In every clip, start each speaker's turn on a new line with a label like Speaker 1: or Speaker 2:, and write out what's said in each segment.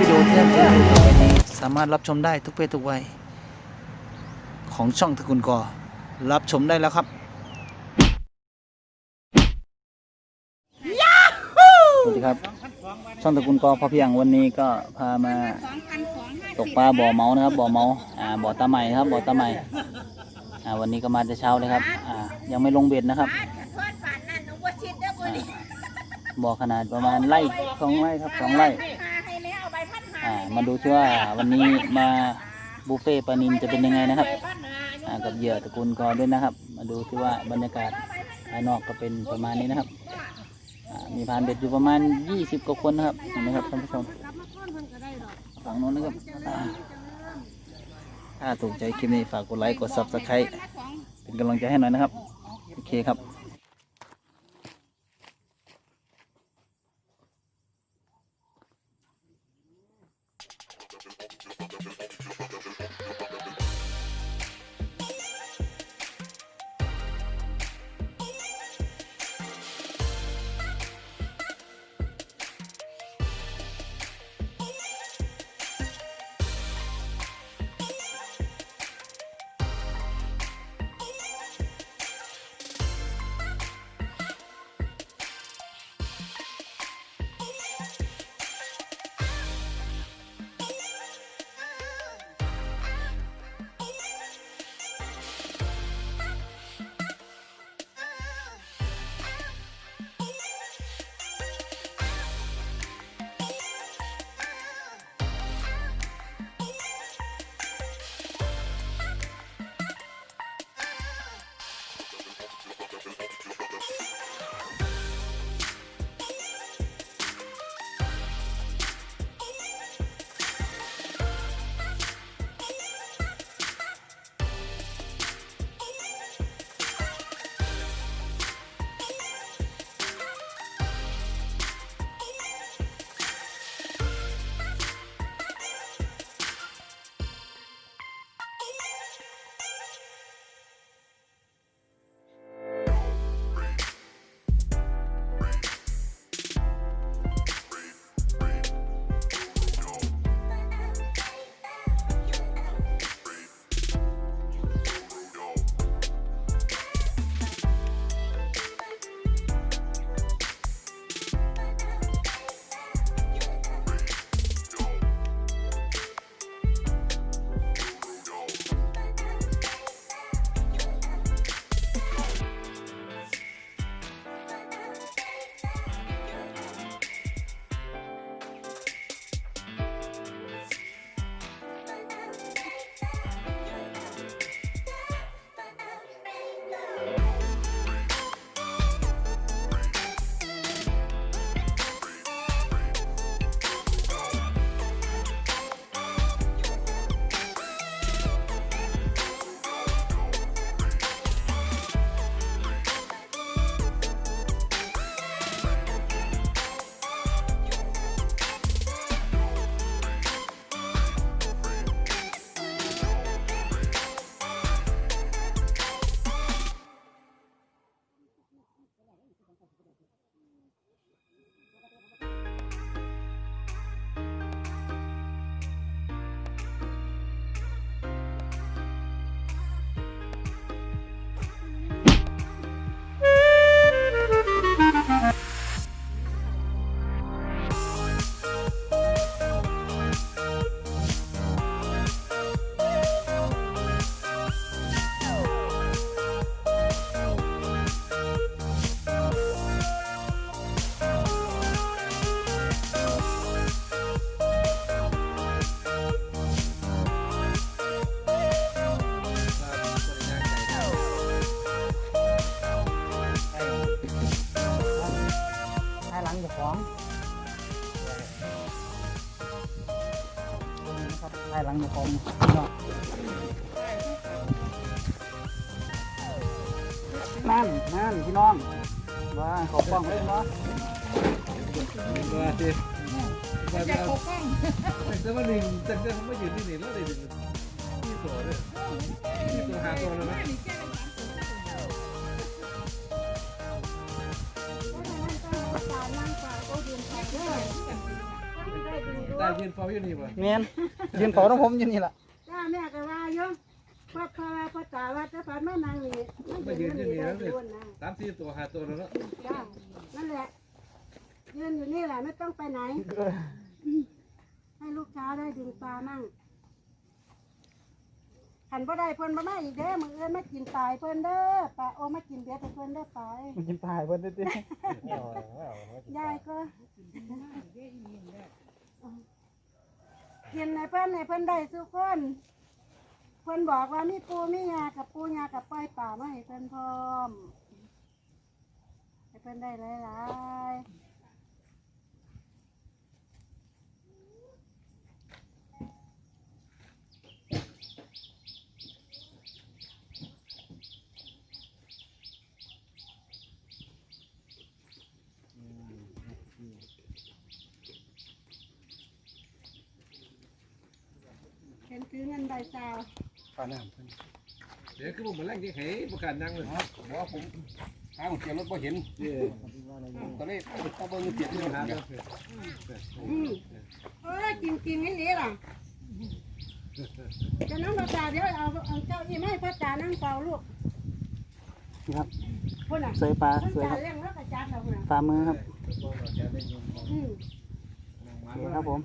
Speaker 1: วิดีโอที่ท่าจะดูต่อไปนี้ สามารถรับชมได้ทุกเพศทุกวัย ของช่องตะกูลกอ รับชมได้แล้วครับสวัสดีครับ ช่องตะกูลกอพอเพียงวันนี้ก็พามาตกปลาบ่อเมานะครับบ่อเมาอ่าบ่อตาใหม่ครับบ่อตาใหม่อ่าวันนี้ก็มาแต่เช้าเลยครับอ่ายังไม่ลงเบ็ดนะครับ
Speaker 2: บ่
Speaker 1: อขนาดประมาณไร่สองไร่ครับสองไร่
Speaker 2: อ่า
Speaker 1: มาดูที่ว่าวันนี้มาบุฟเฟ่ปลานินจะเป็นยังไงนะครับอ่ากับเหยื่อตระกูลกอด้วยนะครับ มาดูที่ว่าบรรยากาศภายนอกก็เป็นประมาณนี้นะครับอ่ามีพานเบ็ดอยู่ประมาณ 20กว่าคนนะครับเห็นไหมครับท่านผู้ชมฝั่งโน้นนะครับอ่าถ้าถูกใจคลิปนี้ฝากกดไลค์กด subscribe เป็นกำลังใจให้หน่อยนะครับ โอเคครับ ให้หลังจะของเนาะนั่นนั่นพี่น้องว่าขอป้องเล่นเนาะ
Speaker 3: ว่าสิว่าจะเอาแต่ว่าหนึ่งแต่เรื่องไม่อยืนที่นี่แล้วเลยที่ตัวเลยที่ตัวหาตัวแล้วนะ
Speaker 4: ดึง ดู
Speaker 5: ได้ยืนเฝ้าอยู่นี่บ่
Speaker 6: เมียนยืนขอน้องผมอยู่นี่ล่ะ
Speaker 4: จ้าแม่ก็ว่าอยู่พ่อพ่อพ่อตาว่าจะฝันแม่นางนี่มันยืนอยู่นี่แล้วนี่นะ
Speaker 5: สามสี่ตัวห้าตัวแล้วเนาะ
Speaker 4: จ้านั่นแหละ ยืนอยู่นี่แหละไม่ต้องไปไหนให้ลูกช้าได้ดึงปลามั่งหันบ่ได้เพิ่นบ่มาอีกเด้อมื้ออื่นมากินตายเพิ่นเด้อปลาโอมากินเบียร์ให้เพิ่นเด้อไป
Speaker 6: มันกินตายเพิ่นติ
Speaker 4: ยายก็ กินในเพื่อนในเพื่อนได้ทุกคนเพิ่นบอกว่ามีปูมียากับปูยากับปล่อยป่ามาให้เพื่อนพร้อมให้เพื่อนได้หลายๆ เห็นถือเงินใบซาว
Speaker 5: เดี๋ยวคือผมมาแรงที่ให้ประกาศนั่งเลย
Speaker 7: บอกว่าผมหาของเสียรถพอเห็น
Speaker 5: เดี๋ยว
Speaker 7: ตอนนี้ต้องเบิ่งเสียที่
Speaker 5: หา
Speaker 7: หา
Speaker 5: เดี๋ยว
Speaker 4: อืมเออจริงจริงๆนี่นี่ล่ะจะนั่งประจาเดี๋ยวเอาเอาเจ้าอีไม่พ่อจ๋านั่งเฝ้าลูก
Speaker 6: ครับ
Speaker 4: คนน่ะ
Speaker 6: สวยปลา
Speaker 4: พ่อ
Speaker 6: สวย
Speaker 4: จ๋า
Speaker 6: ครับ
Speaker 4: เลี้ยงแล้วกระจาดเราน่ะ
Speaker 6: ฝ่ามือครับ
Speaker 4: อืม
Speaker 6: ครับผม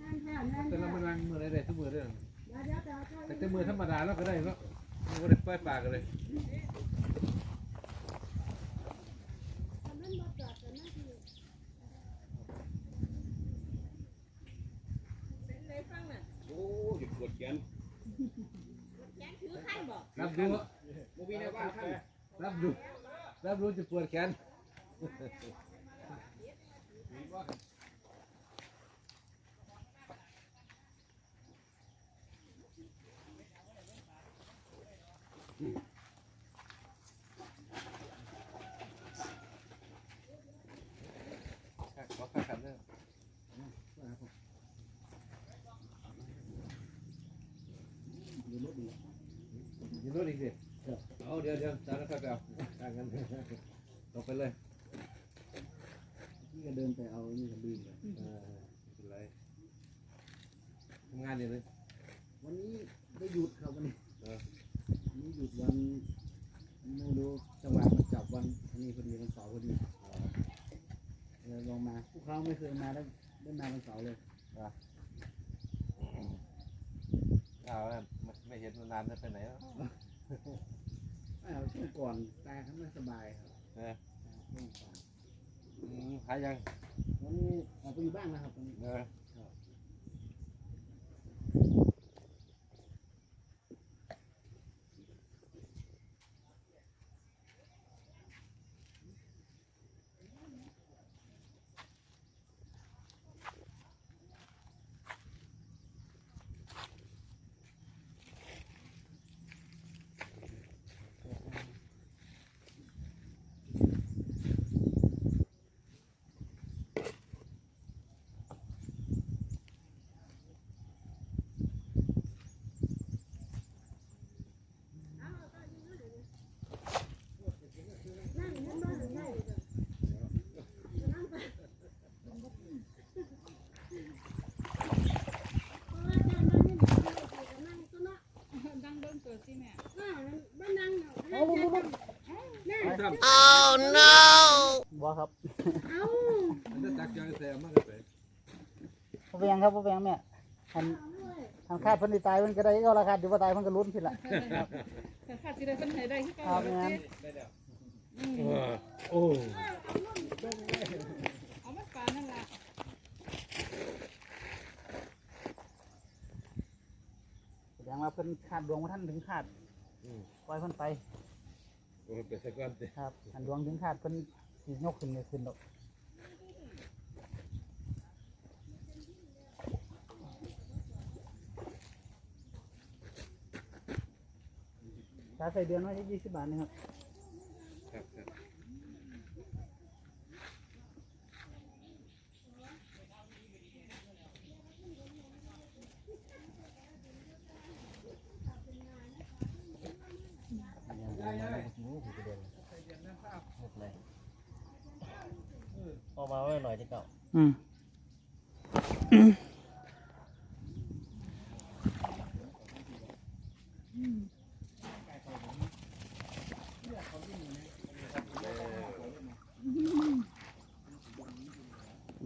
Speaker 4: นั่นแท้นั่น
Speaker 5: แต่
Speaker 4: แท้
Speaker 5: เรามานั่งมือได้ทุกมือเด้อ
Speaker 4: เดี๋ยวเดี๋ยวจะเอาเจ้า
Speaker 5: แต่แต่มือธรรมดาเราก็ได้เนาะไม่ได้ปล่อยปากกันเลย
Speaker 7: โอ้ยปวดแขน
Speaker 8: แขนถือขั้นบอก
Speaker 5: รับดู
Speaker 7: บ่มีแนวบ้านข้าง
Speaker 5: รับดูรับรู้จะปวดแขน ข้าขันเด้อยืนรถอีสิเอาเดี๋ยวเดี๋ยวจานแล้วค่อยไปเอาต่างกันลงไปเลย
Speaker 6: นี่ก็เดินไปเอานี่ก็ดื้อเลย
Speaker 5: เออไม่เป็นไรทำงานอยู่เลย
Speaker 6: วันนี้ได้หยุดครับวันนี้วันนี้หยุดวันไม่รู้จังหวะมันจับวันอันนี้พอดีวันเสาร์พอดี เลยลองมาพวกเขาไม่เคยมาได้ได้มาวันเสาร์เลย
Speaker 5: เอาละไม่ไม่เห็นมานานจะไปไหนแล้ว
Speaker 6: อ้าวช่วงก่อนตาเขาไม่สบายครับ
Speaker 5: เออ
Speaker 6: ช่วงก่อน
Speaker 5: อืมหายยัง
Speaker 6: วันนี้ออกไปอยู่บ้านนะครับตอนนี้
Speaker 5: เออ
Speaker 4: ดังเบิ้งเกิดสิแม่บ้านดัง
Speaker 6: เอาลุกลุกลุก
Speaker 5: ครับ
Speaker 6: บัวครับ
Speaker 4: เอา
Speaker 5: มันจะจักยังแซมมากเลย
Speaker 6: พ่อแบงครับพ่อแบงแม่หันหันคาดเพิ่นสิตายเพิ่นก็ได้ก็ราคาอยู่บ่ตายเพิ่นก็ลุ้นสิล่ะ
Speaker 3: แต่ขาดสิได้เป็นไห้ได้ที่
Speaker 6: ค
Speaker 3: เก่า
Speaker 6: รับงั้น
Speaker 5: โอ้
Speaker 3: เอามาปลานั่นล่ะ
Speaker 6: แสดงว่าเพิ่นคาดดวงว่าท่านถึงคาดปล่อยเพิ่นไป
Speaker 5: โหเป็นสักวันสิ
Speaker 6: ครับ อันดวงถึงขาดเพิ่นสิยกขึ้นเลยขึ้นดอกถ้าใส่เดือนไว้ยี่สิบบาทนะครับ
Speaker 5: ครับ
Speaker 1: ออกมา ไว้หน่อยจะเก่า
Speaker 6: อืม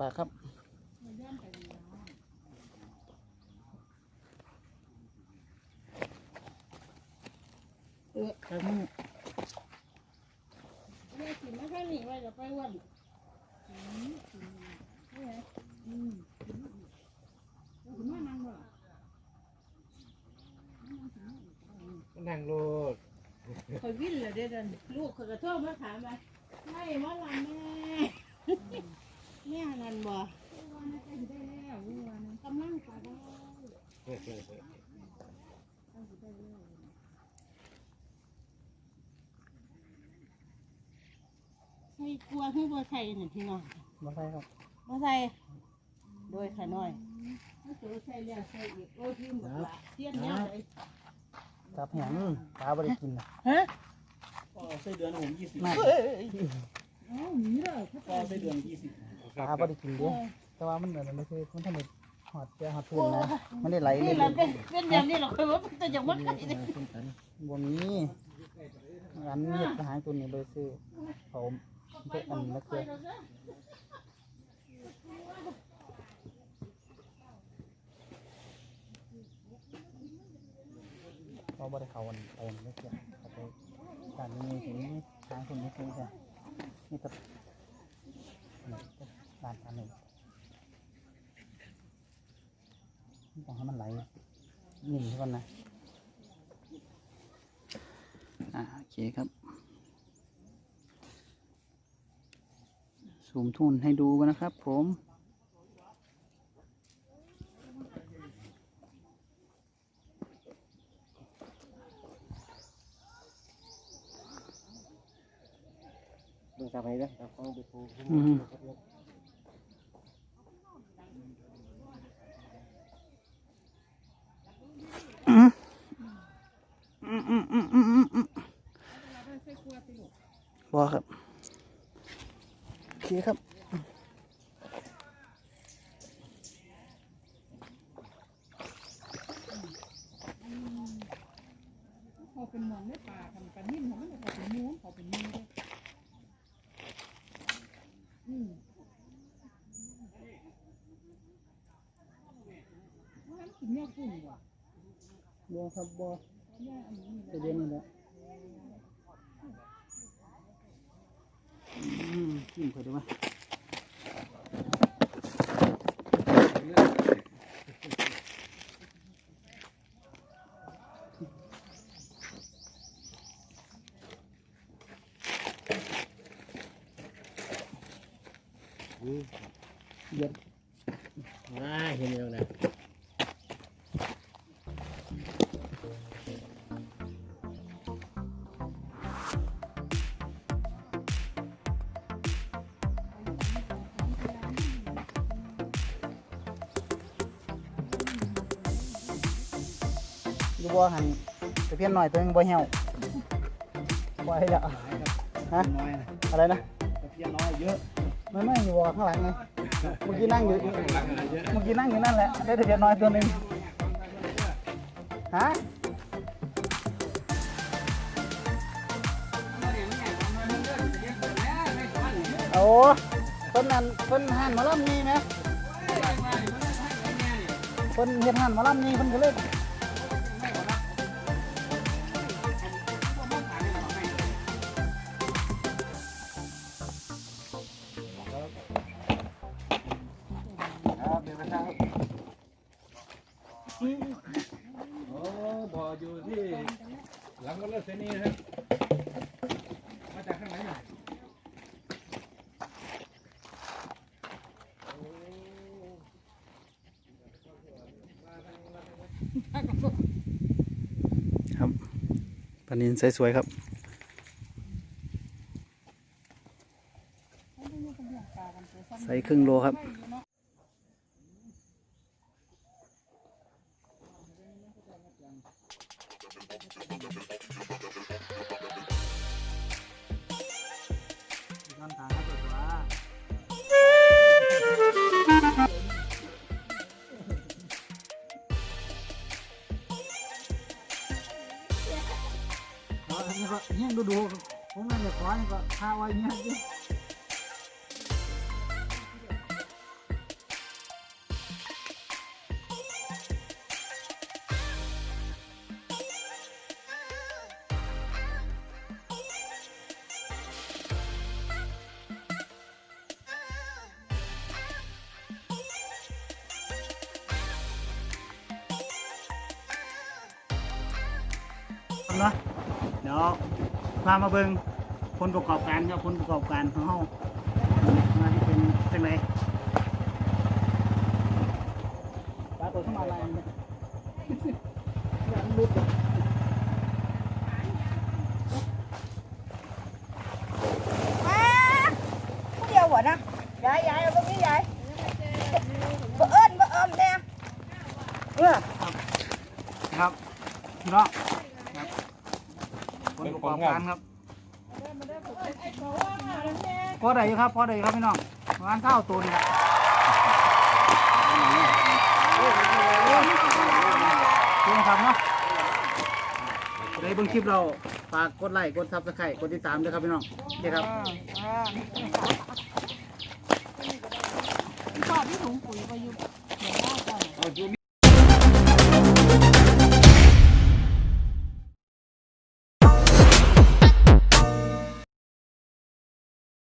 Speaker 6: ปลาครับ
Speaker 9: เออครับมึงแม่กินไม่ค่อยหนีไว้จะไปอ้วันอื มอืมอืมอืมมานั่งบ่
Speaker 5: นั่งโลด
Speaker 9: คอยวิ่งเลยเด้อเดินลูกเขากระโทษมาถามว่าไม่ว่าละแม่แม่นั่นบ่กำลังไปได้ ใส่กลัวให้บ่ใส่หนึ่งพี่น้อง
Speaker 6: มาใช่ครับ
Speaker 9: บ่ใส่โดยขาน้อยถ้าเกิดใส่แล้วใส่อีกโอ้ยพิมพ์บอกว่าเทียนเนี่ยเลย
Speaker 6: ครับแหงปลาบริกินนะ
Speaker 9: ฮะ
Speaker 3: ก็ไส้เดือนผมยี่สิบ
Speaker 6: ไม่
Speaker 9: เอ้าหนีเลย
Speaker 3: ก็ไส้เดือนยี่สิบ
Speaker 6: ปลาบริกินเด้แต่ว่ามันเหมือนมันไม่ใช่มันทำให้หอดเจ้าหอดพื้นนะมันได้ไหลเล
Speaker 9: นี่
Speaker 6: ย
Speaker 9: แหละเป็นเป็นอย่างนี้หรอกคือว่าจะอย่างมันไก่เลย
Speaker 6: บนนี้อันนี้ทหารตัวนี้เลยซื้อผม เพื่ออันนี้คือเราบริเขาวันไปไม่เกี่ยวเขาไปการนี้ถึงทางคนนี้คือใช่นี่ก็นี่ก็การทำหนึ่งต้องให้มันไหลนิ่มใช่ไหมนะอ่าโอเคครับ ซูมทุนให้ดูกันนะครับผม
Speaker 3: อ
Speaker 6: เป็
Speaker 10: นนพอเป็นมือเลยอืมว่ามันกินแม่กุ้งว่ะ
Speaker 6: บัวครับบัว
Speaker 10: แม่อันนี้
Speaker 6: จะเด่นนี่แหละอืมกินไปได้ไหม เย็น
Speaker 3: น่าเห็นแล้วนะ
Speaker 6: ดูบัวหันไปเพี้ยนหน่อยตัวเองบัวเหี่ยวบัวให้ละฮะ
Speaker 3: น้อยนะ
Speaker 6: อะไรนะ
Speaker 3: ตะเพียนน้อยเยอะ
Speaker 6: ไม่ไม่อยู่บัวข้างหลังไง เมื่อกี้นั่งอยู่เมื่อกี้นั่งอยู่นั่นแหละ ได้ทะเบียนน้อยตัวหนึ่งฮะโอ้เพิ่นนั่นเพิ่นหันมาล่ำนี่ไหมเพิ่นเห็ดหันมาล่ำนี่เพิ่นก็เลย ปลานินสวยๆครับใส่ครึ่งโลครับ อันนี้ก็เงี้ยดูดูผมนั่นจะขอนี่ก็พาไว้เนี้ย พามาเบิ่งคนประกอบการครับคนประกอบการของเฮามาที่เป็นเป็นไรปลาตัวเข้ามาอะไรเนี่ยยังลุด
Speaker 8: มาผู้เดียวหัวนะยายยายเอาตรงนี้ยายบ่เอิ้นบ่เอิ้มแน่เออ
Speaker 6: ครับพี่น้องครับคนประกอบการครับ พอได้อยู่ครับพอได้อยู่ครับพี่น้องประมาณเท่าตัวนี่ครับนี่ครับเนาะได้เบิ่งคลิปเราฝากกดไลค์กดซับสไครต์กดติดตามด้วยครับพี่น้องโอเคครับ
Speaker 3: พ่อที่ถุงปุ๋ยไปอยู่เดี๋ยวได้จ้ะ
Speaker 7: เอาจู